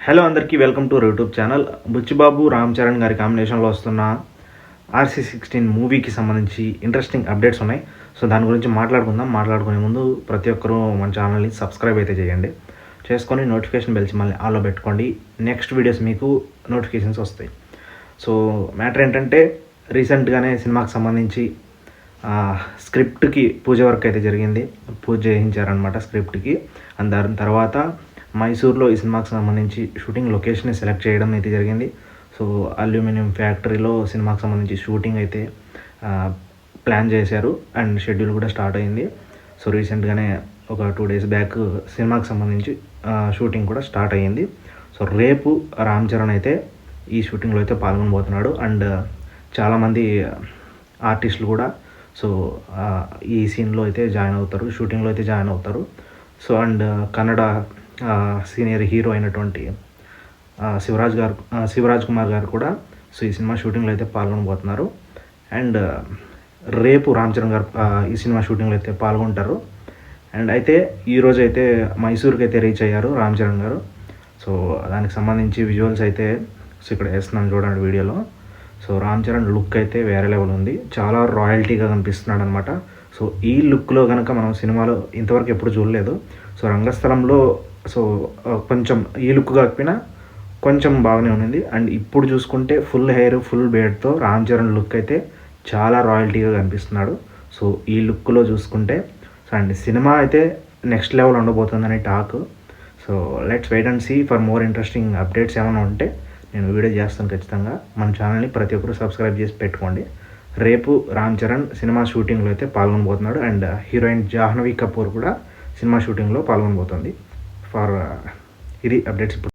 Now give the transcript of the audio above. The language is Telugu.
హలో అందరికీ welcome to YouTube channel Buchibabu Ram Charan గారి కాంబినేషన్లో వస్తున్న ఆర్సీ సిక్స్టీన్ మూవీకి సంబంధించి ఇంట్రెస్టింగ్ అప్డేట్స్ ఉన్నాయి. సో దాని గురించి మాట్లాడుకుందాం. మాట్లాడుకునే ముందు ప్రతి ఒక్కరూ మన ఛానల్ని సబ్స్క్రైబ్ అయితే చేయండి. చేసుకొని నోటిఫికేషన్ బెల్స్ మళ్ళీ ఆలో పెట్టుకోండి. నెక్స్ట్ వీడియోస్ మీకు నోటిఫికేషన్స్ వస్తాయి. సో మ్యాటర్ ఏంటంటే రీసెంట్గానే సినిమాకి సంబంధించి స్క్రిప్ట్కి పూజ వర్క్ అయితే జరిగింది. పూజ చేయించారనమాట స్క్రిప్ట్కి అండ్ దాని తర్వాత మైసూర్లో ఈ సినిమాకి సంబంధించి షూటింగ్ లొకేషన్ సెలెక్ట్ చేయడం అయితే జరిగింది. సో అల్యూమినియం ఫ్యాక్టరీలో సినిమాకి సంబంధించి షూటింగ్ అయితే ప్లాన్ చేశారు. అండ్ షెడ్యూల్ కూడా స్టార్ట్ అయింది. సో రీసెంట్గానే ఒక టూ డేస్ బ్యాక్ సినిమాకి సంబంధించి షూటింగ్ కూడా స్టార్ట్ అయ్యింది. సో రేపు రామ్ చరణ్ అయితే ఈ షూటింగ్లో అయితే పాల్గొనబోతున్నాడు. అండ్ చాలామంది ఆర్టిస్టులు కూడా సో ఈ సీన్లో అయితే జాయిన్ అవుతారు షూటింగ్లో అయితే జాయిన్ అవుతారు. So and Kannada senior hero అయినటువంటి శివరాజ్ గారు శివరాజ్ కుమార్ గారు కూడా సో ఈ సినిమా షూటింగ్లో అయితే పాల్గొనబోతున్నారు. అండ్ రేపు రామ్ చరణ్ గారు ఈ సినిమా షూటింగ్లో అయితే పాల్గొంటారు. అండ్ అయితే ఈరోజు అయితే మైసూర్కి అయితే రీచ్ అయ్యారు రామ్ చరణ్ గారు. సో దానికి సంబంధించి విజువల్స్ అయితే సో ఇక్కడ వేస్తున్నాను చూడండి వీడియోలో. సో రామ్ చరణ్ లుక్ అయితే వేరే లెవెల్ ఉంది. చాలా రాయల్టీగా కనిపిస్తున్నాడు అనమాట సో ఈ లుక్లో కనుక మనం సినిమాలో ఇంతవరకు ఎప్పుడు చూడలేదు. సో రంగస్థలంలో సో కొంచెం ఈ లుక్ కాకపోయినా కొంచెం బాగానే ఉంది అండ్ ఇప్పుడు చూసుకుంటే ఫుల్ హెయిర్ ఫుల్ బేడ్తో రామ్ చరణ్ లుక్ అయితే చాలా రాయల్టీగా కనిపిస్తున్నాడు. సో ఈ లుక్లో చూసుకుంటే సో అండ్ సినిమా అయితే నెక్స్ట్ లెవెల్ ఉండబోతుందని talk. So let's wait and see for more interesting updates ఏమైనా ఉంటే నేను వీడియో చేస్తాను ఖచ్చితంగా. మన ఛానల్ని ప్రతి ఒక్కరు సబ్స్క్రైబ్ చేసి పెట్టుకోండి. రేపు రామ్ చరణ్ సినిమా షూటింగ్లో అయితే పాల్గొనబోతున్నాడు. అండ్ హీరోయిన్ జాహ్నవి కపూర్ కూడా సినిమా షూటింగ్లో పాల్గొనబోతుంది. ఫర్ ఇది అప్డేట్స్ ఇప్పుడు